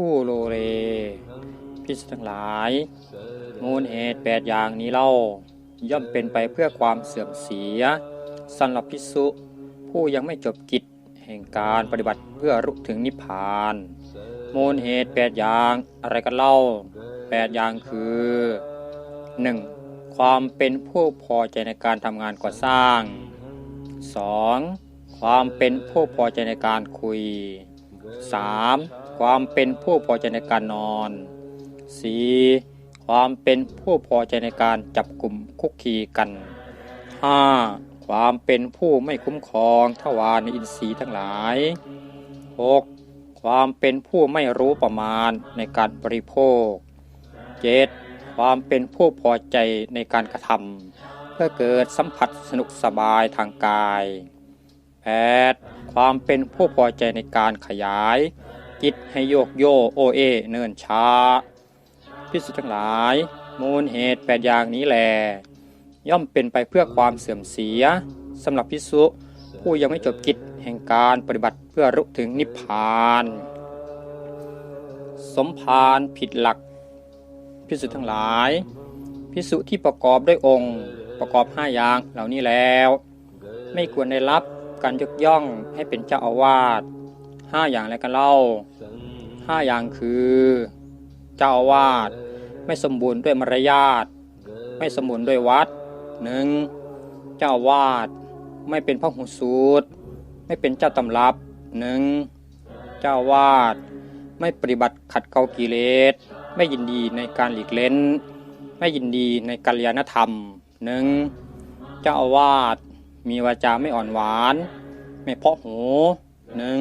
ผู้โลเลพิสทั้งหลาย มูลเหตุแปดอย่างนี้เล่า ย่อมเป็นไปเพื่อความเสื่อมเสียสำหรับพิสุ ผู้ยังไม่จบกิจแห่งการปฏิบัติเพื่อรุถึงนิพพาน มูลเหตุแปดอย่างอะไรกันเล่าแปดอย่างคือ 1. ความเป็นผู้พอใจในการทำงานก่อสร้าง 2. ความเป็นผู้พอใจในการคุย 3. ความเป็นผู้พอใจในการนอน 4. ความเป็นผู้พอใจในการจับกลุ่มคุกคีกัน 5. ความเป็นผู้ไม่คุ้มครองทวารในอินทรีย์ทั้งหลาย 6. ความเป็นผู้ไม่รู้ประมาณในการบริโภค 7. ความเป็นผู้พอใจในการกระทำเพื่อเกิดสัมผัสสนุกสบายทางกาย 8. ความเป็นผู้พอใจในการขยาย จิตให้โยกโยโอเอ เนิ่นช้า พิสุทั้งหลาย มูลเหตุแปดอย่างนี้แล ย่อมเป็นไปเพื่อความเสื่อมเสียสำหรับพิสุผู้ยังไม่จบกิจแห่งการปฏิบัติเพื่อรุถึงนิพพาน สมภารผิดหลัก พิสุทั้งหลาย พิสุที่ประกอบด้วยองค์ประกอบห้าอย่างเหล่านี้แล้ว ไม่ควรได้รับ การยกย่องให้เป็นเจ้าอาวาสห้าอย่างอะไรกันเล่าห้าอย่างคือ เจ้าอาวาสไม่สมบูรณ์ด้วยมารยาทไม่สมบูรณ์ด้วยวัดหนึ่งเจ้าอาวาสไม่เป็นพระหูสูตร ไม่เป็นเจ้าตำรับหนึ่งเจ้าอาวาสไม่ปฏิบัติขัดเกลากิเลสไม่ยินดีในการหลีกเล้น ไม่ยินดีในกัลยาณธรรมหนึ่งเจ้าอาวาส มีวาจาไม่อ่อนหวาน ไม่เพาะหูหนึ่ง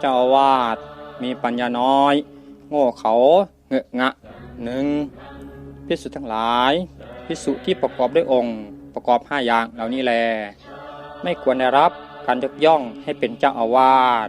เจ้าอาวาสมีปัญญาน้อย โง่เขาเหงอะงะหนึ่งพิสุทั้งหลายพิสุที่ประกอบด้วยองค์ประกอบห้าอย่างเหล่านี้แล ไม่ควรได้รับการยกย่องให้เป็นเจ้าอาวาส